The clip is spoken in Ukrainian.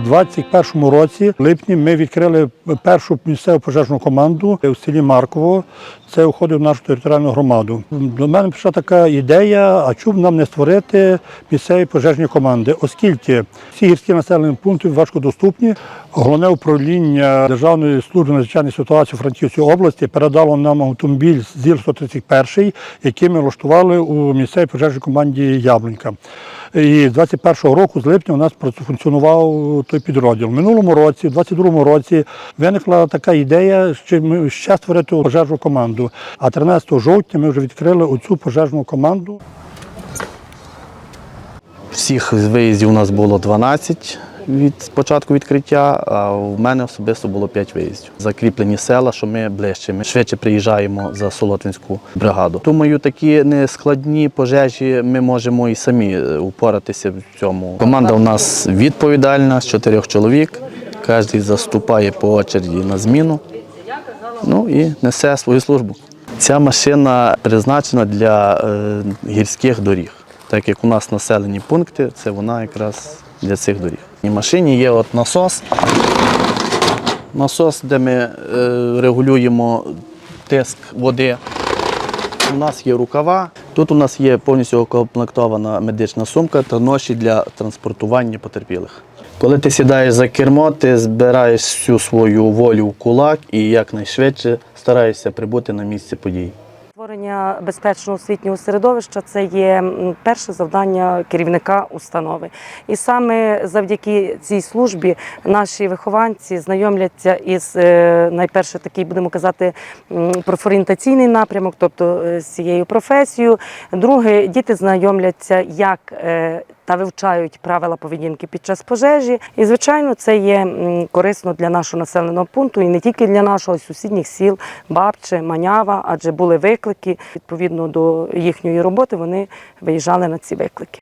У 21-му році, в липні, ми відкрили першу місцеву пожежну команду у селі Марково. Це входить в нашу територіальну громаду. До мене прийшла така ідея, а чому нам не створити місцеві пожежні команди, оскільки всі гірські населені пункти важкодоступні. Головне управління Державної служби надзвичайних ситуацій Франківської області передало нам автомобіль ЗІЛ-131, який ми влаштували у місцевій пожежній команді Яблунька. І з 21-го року, з липня, у нас функціонував той підрозділ. Минулому році, в 22-му році, виникла така ідея, що ще створити пожежну команду. А 13 жовтня ми вже відкрили оцю пожежну команду. Всіх виїздів у нас було 12 від початку відкриття, а в мене особисто було 5 виїздів. Закріплені села, що ми ближче. Ми швидше приїжджаємо за Солотвинську бригаду. Думаю, такі нескладні пожежі ми можемо і самі е, упоратися в цьому. Команда у нас відповідальна з чотирьох чоловік. Кожен заступає по очереді на зміну. Ну і несе свою службу. Ця машина призначена для е, гірських доріг. Так як у нас населені пункти, це вона якраз для цих доріг. В машині є от насос. Насос, де ми е, регулюємо тиск води. У нас є рукава. Тут у нас є повністю укомплектована медична сумка та ноші для транспортування потерпілих. Коли ти сідаєш за кермо, ти збираєш всю свою волю в кулак і якнайшвидше стараєшся прибути на місце подій. Створення безпечного освітнього середовища це є перше завдання керівника установи. І саме завдяки цій службі наші вихованці знайомляться із е, найперше такий, будемо казати, профорієнтаційний напрямок, тобто е, з цією професією. Друге, діти знайомляться, як е, та вивчають правила поведінки під час пожежі. І, звичайно, це є корисно для нашого населеного пункту і не тільки для нашого й сусідніх сіл Бабче, Манява, адже були виклики. Відповідно до їхньої роботи вони виїжджали на ці виклики.